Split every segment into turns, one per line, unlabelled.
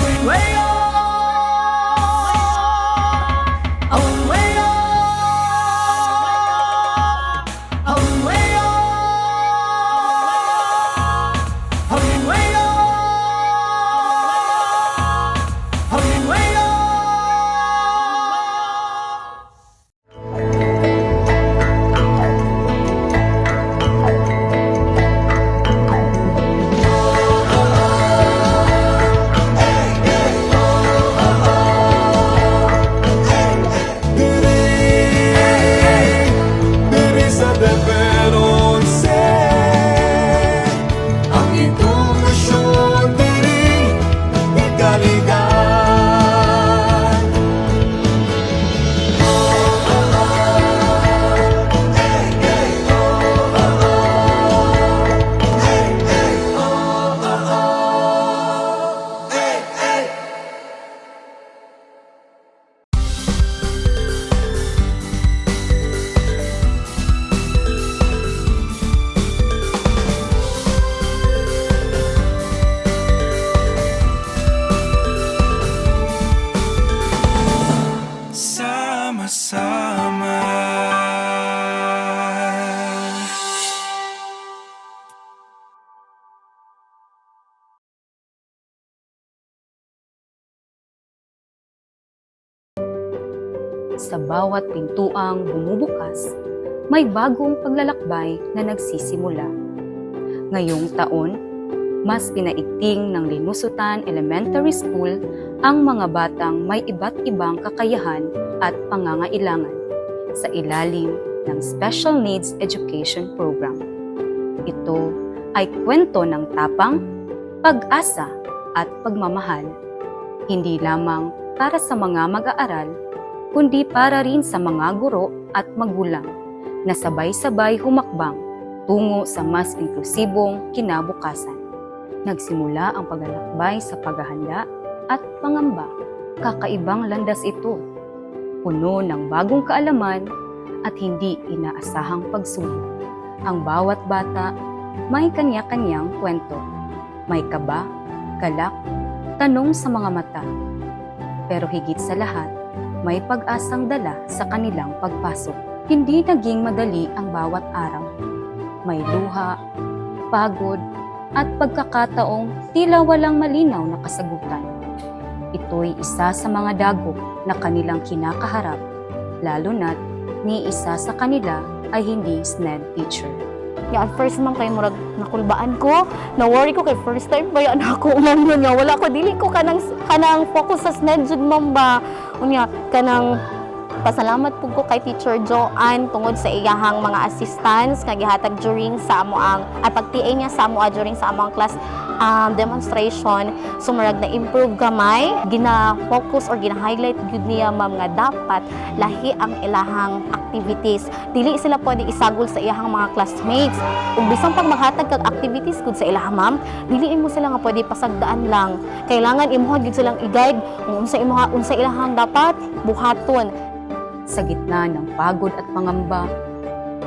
Diri Sa
bawat pintuang bumubukas, may bagong paglalakbay na nagsisimula. Ngayong taon, mas pinaigting ng Linusutan Elementary School ang mga batang may iba't ibang kakayahan at pangangailangan sa ilalim ng Special Needs Education Program. Ito ay kwento ng tapang, pag-asa at pagmamahal, hindi lamang para sa mga mag-aaral kundi para rin sa mga guro at magulang na sabay-sabay humakbang tungo sa mas inklusibong kinabukasan. Nagsimula ang paglalakbay sa paghahanda at pangamba. Kakaibang landas ito, puno ng bagong kaalaman at hindi inaasahang pagsubok. Ang bawat bata may kanya-kanyang kwento. May kaba, galak, tanong sa mga mata. Pero higit sa lahat, may pag-asang dala sa kanilang pagpasok. Hindi naging madali ang bawat araw. May luha, pagod, at pagkakataong tila walang malinaw na kasagutan. Ito'y isa sa mga dagok na kanilang kinakaharap, lalo na't ni isa sa kanila ay hindi SNED teacher.
Ya, at first man kay murag nakulbaan ko, na worry ko kay first time ba yan ako yun nga wala ko dili ko kanang kanang focus sa SNED jud ma'am ba. Unya kanang pasalamat pug ko kay Teacher Joanne tungod sa iyahang mga assistants nga gihatag during sa amo ang ay pag-TA niya sa amo ah, during sa among class um, demonstration. Sumurag na improve gamay. Gina-focus or gina-highlight gyud niya ma'am nga dapat lahi ang ilahang activities. Dili sila pwede isagol sa iyahang mga classmates. Ug bisan pag maghatag kag activities gud sa ilaha ma'am dili mo sila nga pwede pasagdaan lang. Kailangan imuhad gud silang i-guide unsa imuha unsa ilahang dapat buhaton
Sa gitna ng pagod at pangamba,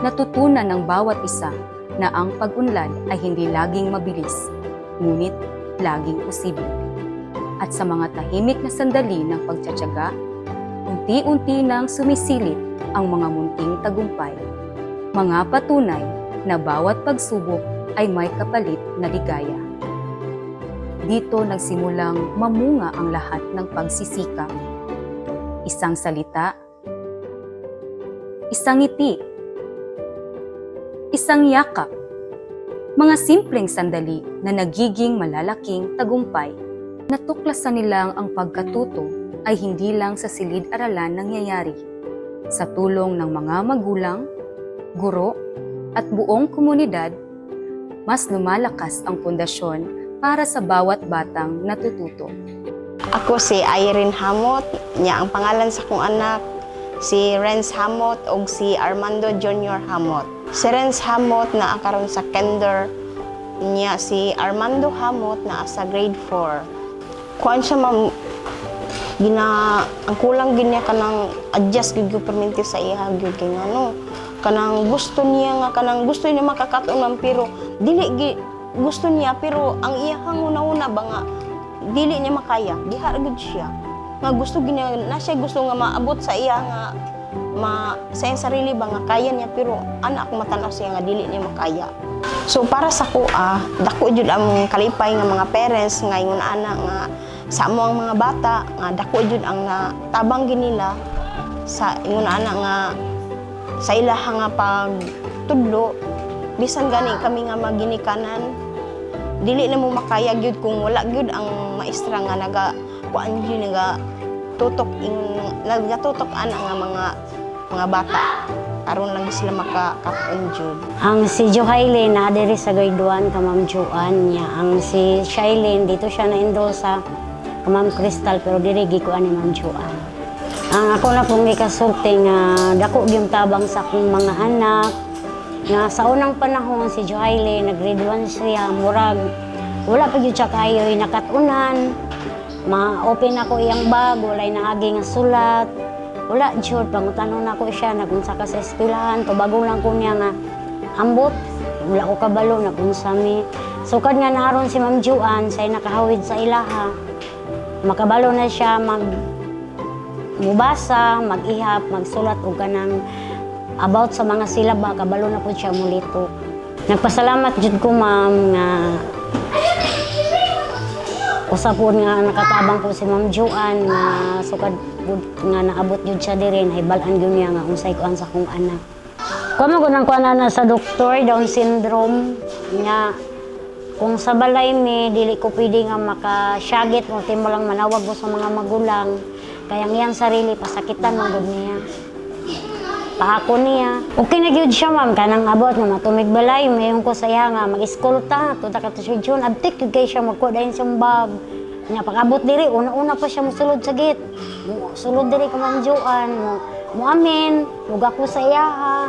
natutunan ng bawat isa na ang pag-unlad ay hindi laging mabilis, ngunit laging posible. At sa mga tahimik na sandali ng pagtsatsaga, unti-unti nang sumisilip ang mga munting tagumpay. Mga patunay na bawat pagsubok ay may kapalit na ligaya. Dito nagsimulang mamunga ang lahat ng pagsisikap. Isang salita, isang ngiti, isang yakap, mga simpleng sandali na nagiging malalaking tagumpay. Natuklasan nilang ang pagkatuto ay hindi lang sa silid-aralan nangyayari. Sa tulong ng mga magulang, guro, at buong komunidad, mas lumalakas ang pundasyon para sa bawat batang natututo.
Ako si Irene Hamot, niya ang pangalan sa kong anak, si Renz Hamot ug si Armando Junior Hamot. Si Renz Hamot na karon sa kinder, niya si Armando Hamot na sa grade 4. Kuan siya ma'am, gina ang kulang gid niya kanang adjust gyud perminti sa iya gyud kay ano kanang gusto niya nga kanang gusto niya makakaton man pero dili gi gusto niya pero ang iyahang una-una ba nga dili niya makaya, diha gud siya. Nga gusto gina na siya gusto nga maabot sa iya nga ma sa iyang sarili ba nga kaya niya pero anak matanaw siya nga dili niya makaya. So para sa ko ah, dako jud ang kalipay nga mga parents nga ingon ana nga sa amo ang mga bata nga dako jud ang natabang ginila sa ingon ana nga sa ilaha nga pag tudlo bisan gani kami nga maginikanan dili na mo makaya gyud kung wala gyud ang maestra nga naga kuan gyud naga tutok ingon nagatutok ana nga mga mga bata aron lang sila makakapon jud
Ang si Johailin na diri sa grade 1 ka Ma'am Joanne niya. Ang si Shailene dito siya na-enroll sa ka Ma'am Crystal pero diri gi ko ani Ma'am Joanne. Ang ako na pong gikasulti nga dako gyud tabang sa akong mga anak nga sa unang panahon si Johailin nag grade 1 siya murag wala pa gyud siya kayo nakatunan ma-open ako iyang bag walay naagi nga sulat. Wala jud pangutanon nako siya nagunsa ka sa eskwelahan. To bago lang ko niya nga ambot. Wala ko kabalo nagunsa mi. Sukad nga naron si Ma'am Juan say nakahawid sa ilaha. Makabalo na siya mag mubasa, mag-ihap, magsulat og kanang about sa mga silaba. Kabalo na pud siya mulito. Nagpasalamat jud ko ma'am nga usa po nga nakatabang po si Ma'am Joan nga sukad pud nga naabot jud siya diri nahibalan gyud niya nga unsay kuan sa kong anak. Kamo ko nang kuan na sa doktor Down syndrome nga kung sa balay mi dili ko pwede nga makasyagit mo lang manawag ko sa mga magulang kaya ang sarili pasakitan man gud niya. Pahako niya. Okay na gyud siya ma'am kanang abot nga matumig balay mayon ko sa iya nga to ta ka to siya June abtik kay siya magkuha dayon siyang bag. Nya pag-abot diri una-una pa siya mosulod sa gate. Sulod diri ka ma'am Joan mo mo amin, muga ko sa iya ha.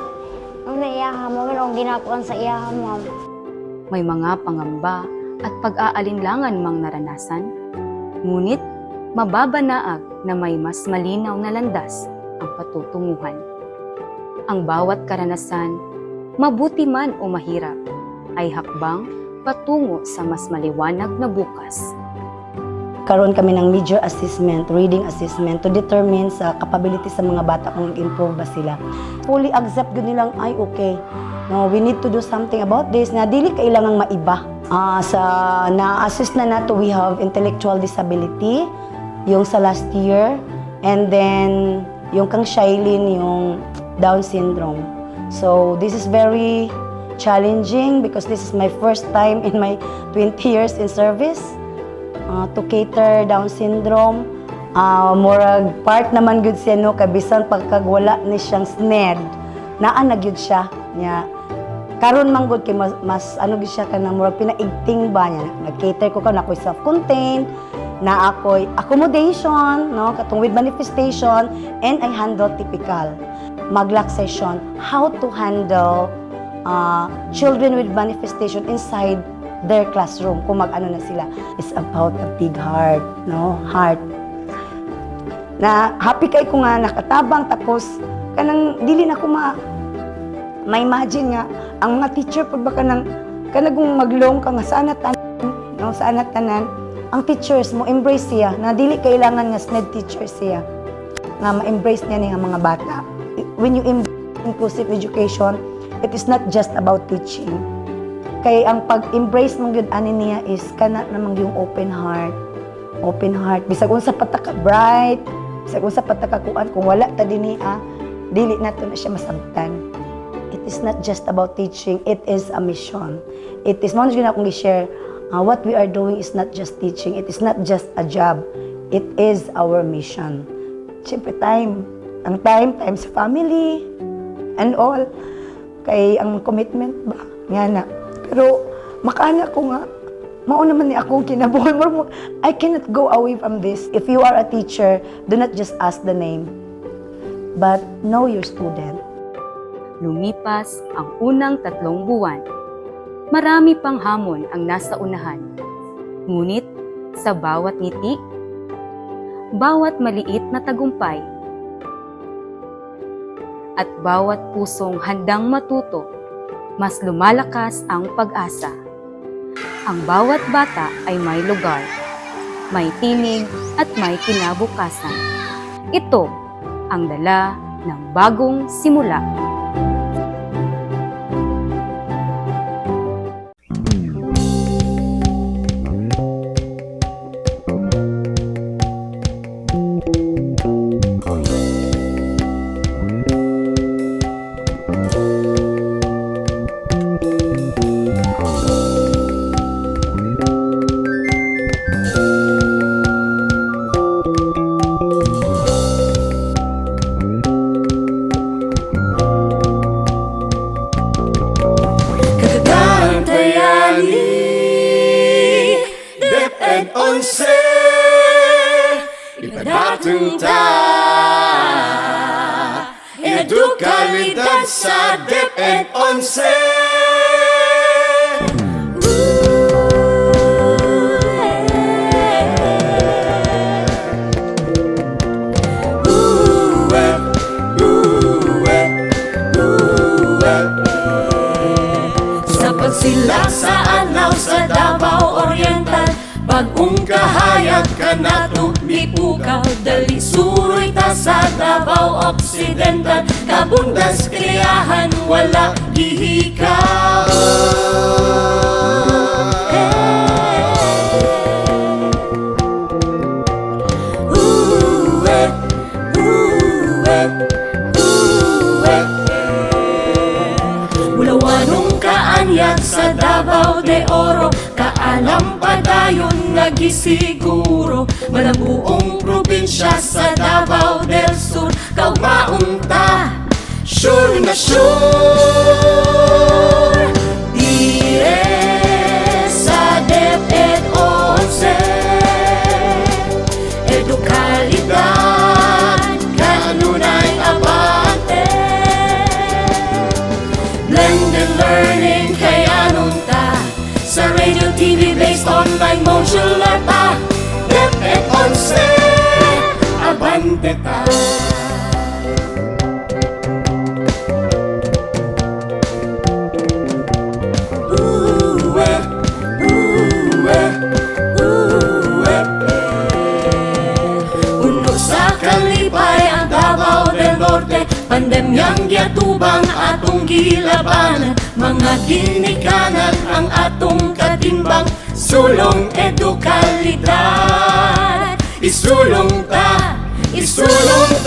Ano na iya ha, mo ang ginakuan sa iya ha ma'am.
May mga pangamba at pag-aalinlangan mang naranasan, ngunit mababanaag na may mas malinaw na landas ang patutunguhan. Ang bawat karanasan, mabuti man o mahirap, ay hakbang patungo sa mas maliwanag na bukas.
karon kami ng major assessment, reading assessment to determine sa capability sa mga bata kung nag-improve ba sila. Fully accept yun nilang, ay okay, no, we need to do something about this na dili kailangang maiba. Ah, sa na-assess na nato, we have intellectual disability, yung sa last year, and then yung kang Shailene, yung Down syndrome. So this is very challenging because this is my first time in my 20 years in service uh, to cater Down syndrome. Uh, murag part naman gud siya no? Kabisan pagkagwala ni siyang SNED naa na gyud siya. Nya. Karon man gud kay mas, mas ano gid siya kanang murag pinaigting ba niya? Nag-cater ko ka na ako'y self-contained na ako'y accommodation no? Katong with manifestation and I handle typical maglock session how to handle uh, children with manifestation inside their classroom kung mag-ano na sila. It's about a big heart no? Heart. Na happy kay ko nga nakatabang tapos kanang dili na ko ma ma-imagine nga ang mga teacher pud ba kanang kanagong maglong ka nga sana tanan no? Sana tanan ang teachers mo embrace siya na dili kailangan nga SNED teacher siya nga ma-embrace niya ni mga bata when you embrace inclusive education it is not just about teaching. Kay ang pag-embrace mong gyud ani niya is kana namang yung open heart. Open heart. Bisag unsa pataka bright bisag unsa pataka kuan kung wala ta dinhi ah dili nato na siya masabtan it is not just about teaching it is a mission. It is mo gyud akong i-share uh, what we are doing is not just teaching it is not just a job. It is our mission. Siyempre time ang time time sa family and all. Kay ang commitment ba? Nga na. Pero makana ko nga mao naman ni akong kinabuhi I cannot go away from this. If you are a teacher do not just ask the name. But know your student.
Lumipas ang unang tatlong buwan. Marami pang hamon ang nasa unahan. Ngunit sa bawat ngiti, bawat maliit na tagumpay, at bawat pusong handang matuto, mas lumalakas ang pag-asa. Ang bawat bata ay may lugar. may tinig at may kinabukasan. Ito ang dala ng bagong simula.
Ipadatong ta Edukalidad sa DepEd 11 Uwe, uwe, uwe. Sa pagsilak sa anaw sa Davao Oriental Bagong kahayag ka na tumipukaw Dali suroy ta sa Davao Occidental. Kabundas kriyahan wala gihikaw. Bulawanong kaanyag sa Davao de Oro Kaalam pa dayon nagisiguro Malabuong probinsya sa Davao del Sur. Kaugmaong ta Sure na sure Pandemyang giatubang atong gilabanan Mga ginikanan ang atong katimbang. Sulong edukalidad Isulong ta, isulong ta